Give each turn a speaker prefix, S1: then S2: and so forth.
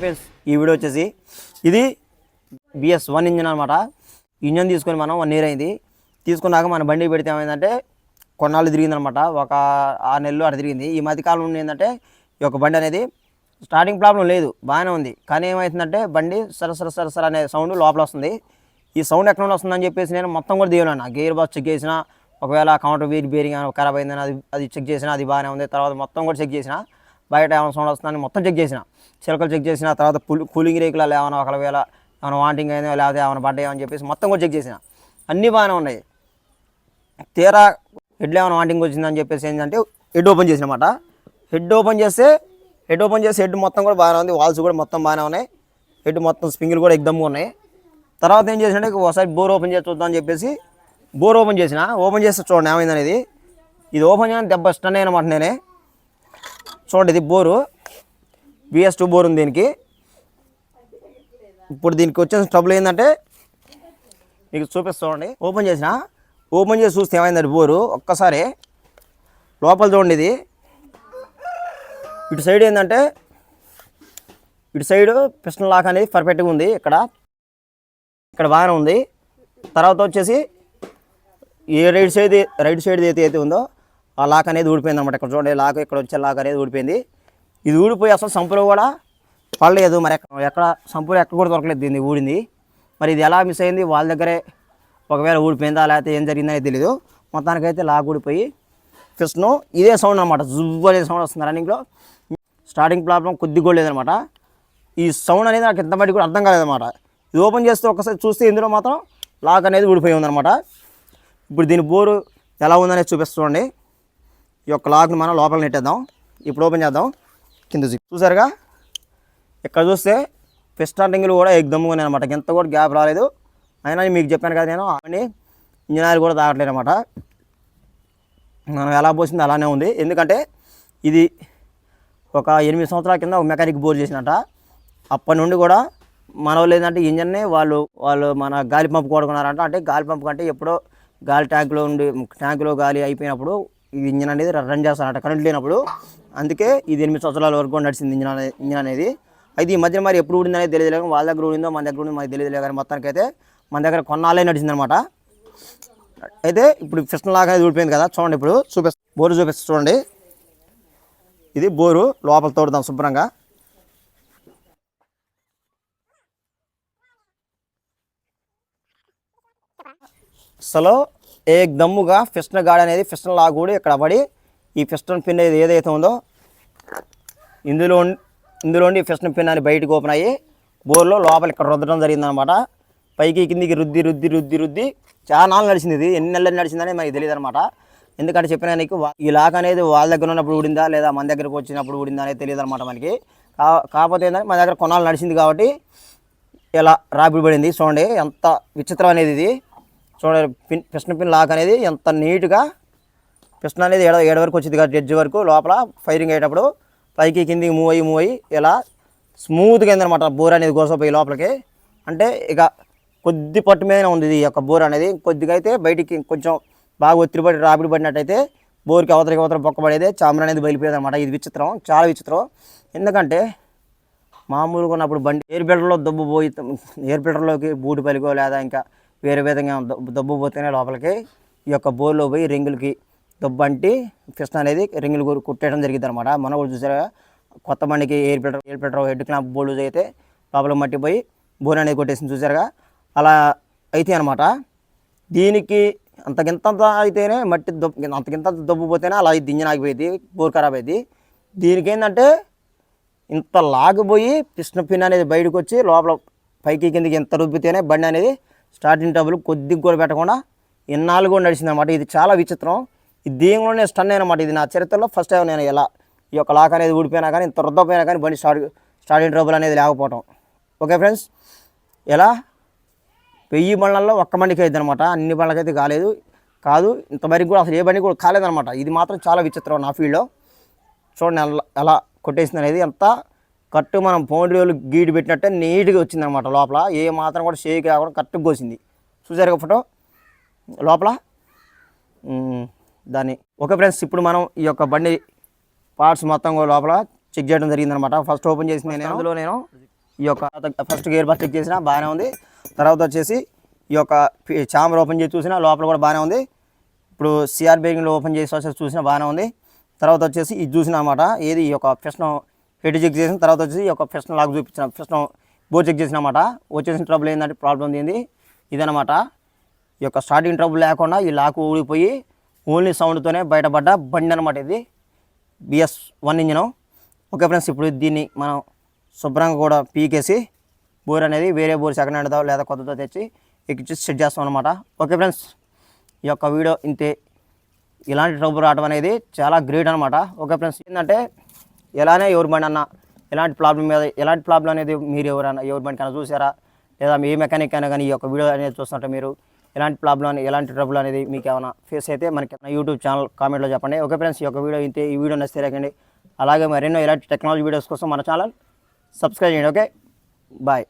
S1: Friends ఈ video వచ్చేసి ఇది బిఎస్ వన్ ఇంజిన్ అనమాట ఇంజన్ తీసుకొని మనం వన్ ఇయర్ అయింది. తీసుకున్నాక మన బండి పెడితే ఏమైందంటే కొన్నాళ్ళు తిరిగిందనమాట ఒక ఆరు నెలలు అటు తిరిగింది. ఈ మధ్యకాలం ఏంటంటే ఈ యొక్క బండి అనేది స్టార్టింగ్ ప్రాబ్లం లేదు. బాగానే ఉంది. కానీ ఏమవుతుందంటే బండి సర సర సర సర అనే సౌండ్ లోపల వస్తుంది. ఈ సౌండ్ ఎక్కడ వస్తుందని చెప్పేసి నేను మొత్తం కూడా దిగలేను గేర్ బాక్స్ చెక్ చేసిన ఒకవేళ కౌంటర్ వీర్ బేరింగ్ ఖరాబ్ అయిందని అది అది చెక్ చేసిన అది బాగానే ఉంది తర్వాత మొత్తం కూడా చెక్ చేసిన బయట ఏమైనా సౌండ్ వస్తుందని మొత్తం చెక్ చేసిన చిలకలు చెక్ చేసిన తర్వాత కూలింగ్ రేకులు ఏమైనా ఒకవేళ ఏమైనా వాంటింగ్ అయిందో లేకపోతే ఏమైనా పడ్డాయో అని చెప్పేసి మొత్తం కూడా చెక్ చేసిన. అన్నీ బాగానే ఉన్నాయి. తీరా హెడ్ ఏమైనా వాంటింగ్ వచ్చిందని చెప్పేసి ఏంటంటే హెడ్ ఓపెన్ చేసినమాట. హెడ్ ఓపెన్ చేస్తే హెడ్ ఓపెన్ చేసి హెడ్ మొత్తం కూడా బాగానే ఉంది వాల్స్ కూడా మొత్తం బాగానే ఉన్నాయి. హెడ్ మొత్తం స్ప్రింగులు కూడా ఎగ్దమ్గా ఉన్నాయి. తర్వాత ఏం చేసినంటే ఒకసారి బోర్ ఓపెన్ చేసి చూద్దామని చెప్పేసి బోర్ ఓపెన్ చేసిన ఓపెన్ చేస్తే చూడండి ఏమైందనేది. ఇది ఓపెన్ చేయని దెబ్బ స్టన్ అయినమాట నేనే. చూడండి ఇది బోరు. బిఎస్ టూ బోర్ ఉంది దీనికి. ఇప్పుడు దీనికి వచ్చిన ట్రబుల్ ఏంటంటే మీకు చూపిస్తామండి ఓపెన్ చేసిన ఓపెన్ చేసి చూస్తే ఏమైందండి బోరు. ఒక్కసారి లోపల చూడండి ఇది. ఇటు సైడ్ ఏంటంటే ఇటు సైడ్ పిస్టన్ లాక్ అనేది పర్ఫెక్ట్గా ఉంది. ఇక్కడ ఇక్కడ బాగానే ఉంది. తర్వాత వచ్చేసి ఏ రైట్ సైడ్ రైట్ సైడ్ అయితే అయితే ఉందో ఆ లాక్ అనేది ఊడిపోయింది అనమాట ఇక్కడ చూడండి లాక్ ఇక్కడ వచ్చే లాక్ అనేది ఊడిపోయింది. ఇది ఊడిపోయి అసలు సంపులో కూడా పడలేదు. మరి ఎక్కడ ఎక్కడ సంపులో ఎక్కడ కూడా దొరకలేదు దీన్ని ఊడింది. మరి ఇది ఎలా మిస్ అయింది? వాళ్ళ దగ్గరే ఒకవేళ ఊడిపోయిందా లేకపోతే ఏం జరిగిందనేది తెలియదు మొత్తానికైతే లాక్ ఊడిపోయి ఫిస్ట్ను ఇదే సౌండ్ అనమాట జువ్వు అనే సౌండ్ వస్తుంది రన్నింగ్లో స్టార్టింగ్ ప్రాబ్లం కొద్దిగా కూడా లేదనమాట ఈ సౌండ్ అనేది నాకు ఇంత మట్టి కూడా అర్థం కాలేదన్నమాట. ఇది ఓపెన్ చేస్తే ఒకసారి చూస్తే ఇందులో మాత్రం లాక్ అనేది ఊడిపోయి ఉందన్నమాట. ఇప్పుడు దీని బోరు ఎలా ఉందనేది చూపిస్తుండండి ఈ యొక్క లాక్ని మనం లోపల నెట్టేద్దాం. ఇప్పుడు ఓపెన్ చేద్దాం. కింద చూసారుగా? ఇక్కడ చూస్తే పిస్టార్టింగ్లు కూడా ఎగ్దమ్గా ఉన్నాయి అనమాట ఎంత కూడా గ్యాప్ రాలేదు. అయినా మీకు చెప్పాను కదా నేను అని ఆయిల్ కూడా తాగట్లేదు అనమాట మనం ఎలా పోసింది అలానే ఉంది. ఎందుకంటే ఇది ఒక ఎనిమిది సంవత్సరాల కింద ఒక మెకానిక్ బోర్ చేసినట్ట అప్పటి నుండి కూడా మన వాళ్ళు ఏంటంటే ఇంజన్ని వాళ్ళు వాళ్ళు మన గాలి పంపు కొడుకున్నారంట. అంటే గాలి పంపు కంటే ఎప్పుడో గాలి ట్యాంక్లో ఉండి ట్యాంకులో గాలి అయిపోయినప్పుడు ఈ ఇంజన్ అనేది రన్ చేస్తారంట కరెంట్ లేనప్పుడు. అందుకే ఇది ఎనిమిది సంవత్సరాల వరకు నడిచింది ఇంజన్ ఇంజన్ అనేది. అయితే ఈ మధ్య మరి ఎప్పుడు ఊడింది అనేది తెలియదు వాళ్ళ దగ్గర ఊడిందో మన దగ్గర ఊడిందో మనకి తెలియదు కానీ మొత్తానికి అయితే మన దగ్గర కొన్నాళ్ళే నడిచింది అనమాట అయితే ఇప్పుడు ఫిస్టన్ లాగా అనేది ఊడిపోయింది కదా చూడండి ఇప్పుడు. చూపిస్తా బోరు చూపిస్తా చూడండి. ఇది బోరు లోపల తోడుదాం శుభ్రంగా. అసలు ఏ దమ్ముగా ఫిస్టన్ గాడి అనేది ఫిస్టన్ లాగా కూడా ఇక్కడ పడి ఈ ఫిస్టన్ పిన్ అనేది ఏదైతే ఉందో ఇందులో ఇందులోండి ఫిస్టన్ పిన్ అని బయటకు ఓపెన్ అయ్యి బోర్లో లోపల ఇక్కడ రుద్దడం జరిగిందనమాట. పైకి కిందికి రుద్ది రుద్ది రుద్ది రుద్ది చాలా నాళ్ళు నడిచింది ఇది. ఎన్ని నెలలు నడిచిందని మనకి తెలియదు అనమాట ఎందుకంటే చెప్పిన నీకు ఈ లాక్ అనేది వాళ్ళ దగ్గర ఉన్నప్పుడు ఊడిందా లేదా మన దగ్గరకు వచ్చినప్పుడు ఊడిందా అనేది తెలియదు అనమాట మనకి. కా- కాకపోతే ఏంటంటే మన దగ్గర కొన్నాళ్ళు నడిచింది కాబట్టి ఇలా రాపిడి పడింది. చూడండి ఎంత విచిత్రం అనేది ఇది. చూడండి పిన్ పిస్టన్ పిన్ లాక్ అనేది ఎంత నీట్గా పిస్టన్ అనేది ఏడ ఏడ వరకు వచ్చింది కదా జడ్జి వరకు లోపల ఫైరింగ్ అయ్యేటప్పుడు పైకి కిందికి మూవ్ అయ్యి మూవ్ అయ్యి ఇలా స్మూత్గా అయిందనమాట బోర్ అనేది గోసపోయి లోపలికి. అంటే ఇక కొద్ది పట్టు మీదనే ఉంది ఈ యొక్క బోర్ అనేది. కొద్దిగా అయితే బయటికి కొంచెం బాగా ఒత్తిడి పడి రాపిడి పడినట్టయితే బోర్కి అవతలకి అవతల బొక్కబడేది చామర అనేది బయలుపోయేది అనమాట ఇది విచిత్రం చాలా విచిత్రం. ఎందుకంటే మామూలుగా ఉన్నప్పుడు బండి ఎయిర్ ఫిల్టర్లో దుబ్బు పోయి ఎయిర్ ఫిల్టర్లోకి బూటు పలికో లేదా ఇంకా వేరే విధంగా దబ్బు పోతేనే లోపలికి ఈ యొక్క బోర్లో పోయి రింగులకి దబ్బు అంటి ఫిస్ట్ అనేది రింగులు కొరు- కుట్టేయడం జరిగింది అనమాట మనం కూడా చూసారా? కొత్త మండికి air filter air filter head clamp board అయితే లోపల మట్టి పోయి బోర్ అనేది కొట్టేసింది చూసారుగా? అలా అయితే అనమాట దీనికి అంతకింత అయితేనే మట్టి దొబ్బు అంతకింత దొబ్బు పోతేనే అలా ఇది ఆగిపోయింది బోర్ ఖరాబ్ అయింది దీనికి ఏంటంటే ఇంత లాగిపోయి పిస్టన్ పిన్ అనేది బయటకు వచ్చి లోపల పైకి కిందకి ఎంత రుబ్బితేనే బండి అనేది స్టార్టింగ్ ట్రబుల్ కొద్దిగా కూడా పెట్టకుండా ఇన్నాళ్ళు కూడా నడిచింది అనమాట ఇది చాలా విచిత్రం. ఇది దీనిలోనే స్టన్ అనమాట ఇది నా చరిత్రలో ఫస్ట్ టైం నేను ఎలా ఈ యొక్క లాక్ అనేది ఊడిపోయినా కానీ ఇంత రుద్దపోయినా కానీ బండి స్టార్ట్ స్టార్టింగ్ ట్రబుల్ అనేది లేకపోవటం. ఓకే ఫ్రెండ్స్ ఎలా? వెయ్యి బండ్లలో ఒక్క బండికి అయింది అనమాట అన్ని బండ్లకైతే కాలేదు. కాదు ఇంతవరకు కూడా అసలు ఏ బండి కూడా కాలేదనమాట ఇది మాత్రం చాలా విచిత్రం నా ఫీల్డ్లో చూడండి ఎలా ఎలా కొట్టేసింది అనేది ఎంత కట్టు మనం పౌండ్రీలు గీడి పెట్టినట్టే నీట్గా వచ్చింది అనమాట లోపల. ఏ మాత్రం కూడా షేక్ కాకుండా కరెక్ట్గా కోసింది. చూసారు ఫోటో? లోపల? దాన్ని. ఓకే ఫ్రెండ్స్ ఇప్పుడు మనం ఈ యొక్క బండి పార్ట్స్ మొత్తం లోపల చెక్ చేయడం జరిగిందనమాట. ఫస్ట్ ఓపెన్ చేసిన నేను. అందులో నేను. ఈ యొక్క ఫస్ట్ గేర్ బాక్స్ చెక్ చేసిన బాగానే ఉంది. తర్వాత వచ్చేసి ఈ యొక్క చాంబర్ ఓపెన్ చేసి చూసిన లోపల కూడా బాగానే ఉంది. ఇప్పుడు సిఆర్ బేరింగ్లో ఓపెన్ చేసి వచ్చేసి చూసిన బాగానే ఉంది. తర్వాత వచ్చేసి ఇది చూసిన అనమాట. ఏది ఈ యొక్క ఫిషన్ హెడ్ చెక్ చేసిన తర్వాత వచ్చేసి ఒక ఫిస్టన్ లాగ్ చూపించిన ఫిస్టన్ బోర్ చెక్ చేసిన అనమాట వచ్చేసిన ట్రబుల్ ఏంటంటే ప్రాబ్లం ఏంది? ఇదనమాట ఈ యొక్క స్టార్టింగ్ ట్రబుల్ లేకుండా ఈ లాక్ ఊడిపోయి ఓన్లీ సౌండ్తోనే బయటపడ్డ బండి అనమాట ఇది. BS one engine okay friends ఇప్పుడు దీన్ని మనం శుభ్రంగా కూడా పీకేసి బోర్ అనేది వేరే బోర్ సెకండ్ హ్యాండ్తో లేదా కొత్తతో తెచ్చి ఎక్కించి సెట్ చేస్తాం అనమాట ఓకే ఫ్రెండ్స్ ఈ యొక్క వీడియో ఇంతే. ఇలాంటి ట్రబుల్ రావడం అనేది చాలా గ్రేట్ అనమాట ఓకే ఫ్రెండ్స్ ఏంటంటే ఎలానే ఎవరి బండి అన్న ఎలాంటి ప్రాబ్లం మీద ఎలాంటి ప్రాబ్లం అనేది మీరు ఎవరైనా ఎవరి బండి కన్నా చూసారా? లేదా మీ మెకానిక్ అయినా కానీ ఈ యొక్క వీడియో అనేది చూస్తుంటే మీరు ఎలాంటి ప్రాబ్లం ఎలాంటి ట్రబుల్ అనేది మీకు ఏమైనా ఫేస్ అయితే మనకి యూట్యూబ్ ఛానల్ కామెంట్లో చెప్పండి. ఓకే ఫ్రెండ్స్ ఈ యొక్క వీడియో అయితే ఈ వీడియో నచ్చితే రాకండి అలాగే మరెన్నో ఇలాంటి టెక్నాలజీ వీడియోస్ కోసం మన ఛానల్ సబ్స్క్రైబ్ చేయండి. ఓకే? బాయ్